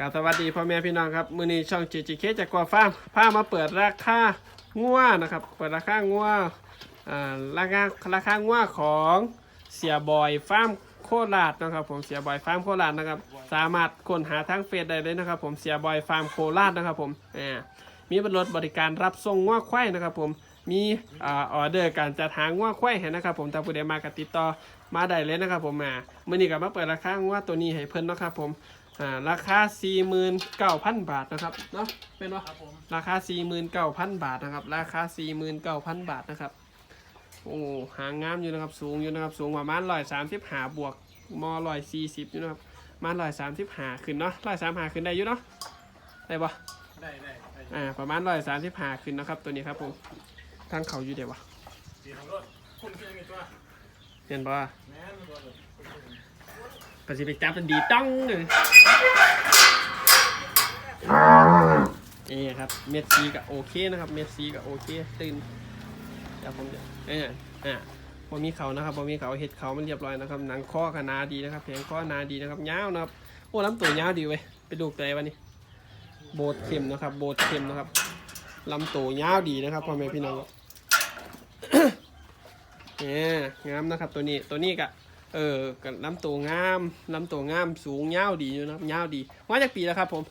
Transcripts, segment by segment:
กาสวัสดีพ่อแม่พี่น้องครับมือนี้ช่อง JJK จากกัวฟ้ามพามาเปิดราคางัวนะครับ เปิดราคางัวอ่าราคาราคางัวของเสียบอยฟาร์มโคราชนะครับ ผมเสียบอยฟาร์มโคราชนะครับ สามารถค้นหาทางเฟซได้เลยนะครับ ผมเสียบอยฟาร์มโคราชนะครับ ผมอ่ามีบรถบริการรับส่งงัวควายนะครับ ผมมีอ่าออเดอร์การจัดหางัวควายให้นะครับ ผมถ้าผู้ใดมากติดต่อมาได้เลยนะครับ ผมอ่ามื้อนี้ก็มาเปิดราคางัวตัวนี้ให้เพิ่นนะครับ ผม อ่าราคา 49,000 บาทนะครับเนาะเป็นว่าครับผมราคา 49,000 บาทนะครับ ราคา 49,000 บาทนะครับ โอ้หางงามอยู่นะครับ สูงอยู่นะครับ สูงประมาณ135บวกม140อยู่นะครับประมาณ135ขึ้นเนาะ135ขึ้นได้อยู่เนาะ ได้ปะได้ได้ได้อ่า ประมาณ135ขึ้นนะครับ ตัวนี้ครับผมทางเขาอยู่เดี๋ยววะสีของรถคุณคือยังไงตัวเห็นปะแม่นตัวเลย ปฏิไปจับมันดีต้องเลยนี่ครับเมสซีกับโอเคนะครับเมสซีกับโอเคตื่นเดี๋ยวผมจะเอออ่าพอมีเขานะครับพอมีเขาเห็ดเขามันเรียบร้อยนะครับหนังข้อขนาดีนะครับแผงข้อนาดีนะครับยาวนะครับโอ้ลำตัวยาวดีเว้ยไปดูตัวไหนวะนี่โบดเข็มนะครับ โบดเข็มนะครับลำตัวยาวดีนะครับพ่อแม่พี่น้องเนี่ยงามนะครับตัวนี้ตัวนี้กะ เออกับลำตัวงามลำตัวงามสูงยาวดีอยู่นะครับยาวดีว่าจากปีแล้วครับผม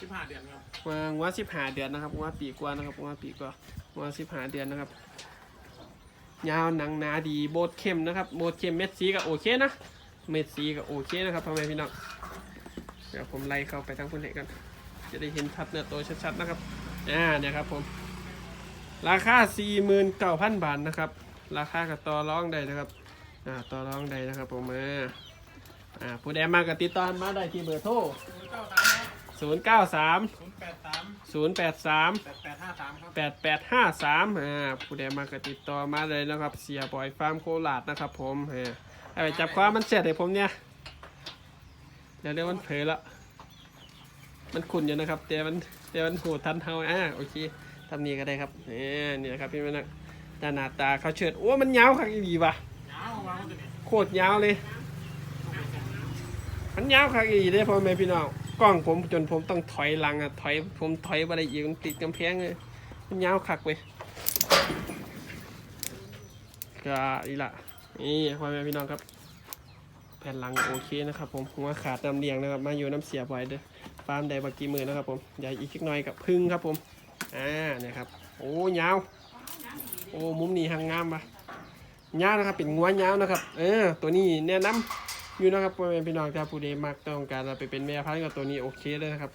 สิบห้าเดือนครับมาว่าสิบห้าเดือนนะครับว่าปีกว่านะครับว่าปีกว่าว่าสิบห้าเดือนนะครับ ยาวหนังหนาดีโบดเข้มนะครับโบดเข้มเม็ดสีก็โอเคนะเม็ดสีก็โอเคนะครับพ่อแม่พี่น้องเดี๋ยวผมไล่เข้าไปทางคนไหนกัน จะได้เห็นชัดเนื้อตัวชัดๆนะครับอ่าเนี่ยครับผมราคา 49,000 บาทนะครับ ราคากับต่อรองได้นะครับ อ่าต่อรองได้นะครับผมเอออ่าผู้ใดมากับติดต่อมาได้ที่เบอร์โทรศูนย์เก้าสาม093ศูนย์แปดสาม083แปดแปดห้าสามครับ8853อ่าผู้ใดมากับติดต่อมาเลยนะครับ เสียบอยฟาร์มโคราชนะครับผมเออเอาไปจับความมันเสร็จให้ผมเนี่ยเดี๋ยวเดี๋ยวมันเผลอละมันขุ่นอยู่นะครับแต่มันแต่มันโหดทันเฮาอ่าโอเคทำนี้ก็ได้ครับเนี่ยนี่นะครับพี่แม่นักด้าหน้าตาเขาเชิดโอ้มันยาวคักอีดีว่ะ โคตรยาวเลย มันยาวคักอีได้พ่อแม่พี่น้องกล้องผมจนผมต้องถอยหลังอะถอยผมถอยไปได้อีกมันติดกำแพงเลยมันยาวคักเว้ยก็อีละนี่พ่อแม่พี่น้องครับ แผ่นหลังโอเคนะครับ ผมหัวขาดน้ำเลี้ยงนะครับ มาอยู่น้ำเสียบ่อยเด้อฟาร์มใดบักกี้มือนะครับ ผมใหญ่อีกสักหน่อยกับพึ่งครับผมอ่าเนี่ยครับ โอ้ยาว โอ้มุมนี้หางงามปะ ยาวนะครับ เป็นงัวยาวนะครับ เออ ตัวนี้แนะนำอยู่นะครับพ่อแม่พี่น้องถ้าผู้ใดมักต้องการเอาไปเป็นแม่พันธุ์กับตัวนี้โอเคเลยนะครับ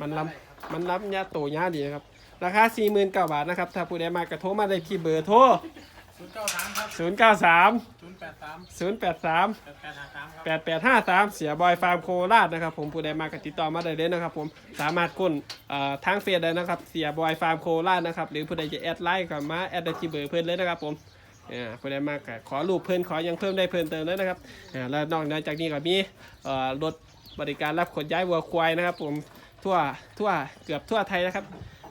มันรับมันรับยาโตยาวดีนะครับ ราคา49,000บาทนะครับ ถ้าผู้ใดมากระโทรมาได้ที่เบอร์โทรศูนย์เก้าสามครับ093ศูนย์แปดสาม083แปดแปดห้าสามครับ8853 เสียบอยฟาร์มโคราชนะครับ ผมผู้ใดมากติดต่อมาได้เลยนะครับ ผมสามารถค้นเอ่อทางเฟซได้นะครับ เสียบอยฟาร์มโคราชนะครับ หรือผู้ใดจะแอดไลน์ก็มาแอดได้ที่เบอร์เพื่อนเลยนะครับผม อ่าผู้ใดมากก็ขอรูปเพิ่นขอยังเพิ่มได้เพิ่มเติมเลยนะครับอ่าแล้วนอกจากนี้ก็มีเอ่อรถบริการรับขนย้ายวัวควายนะครับ ผมทั่วทั่วเกือบทั่วไทยนะครับ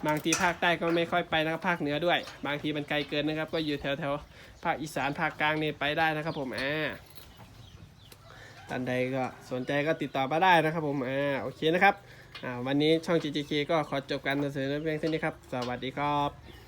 บางทีภาคใต้ก็ไม่ค่อยไปนะครับภาคเหนือด้วย บางทีมันไกลเกินนะครับ ก็อยู่แถวแถวภาคอีสานภาคกลางนี่ไปได้นะครับ ผมอ่าท่านใดก็สนใจก็ติดต่อมาได้นะครับ ผมอ่าโอเคนะครับอ่าวันนี้ช่อง GGK ก็ขอจบการนำเสนอเพียงเท่านี้ครับ สวัสดีครับ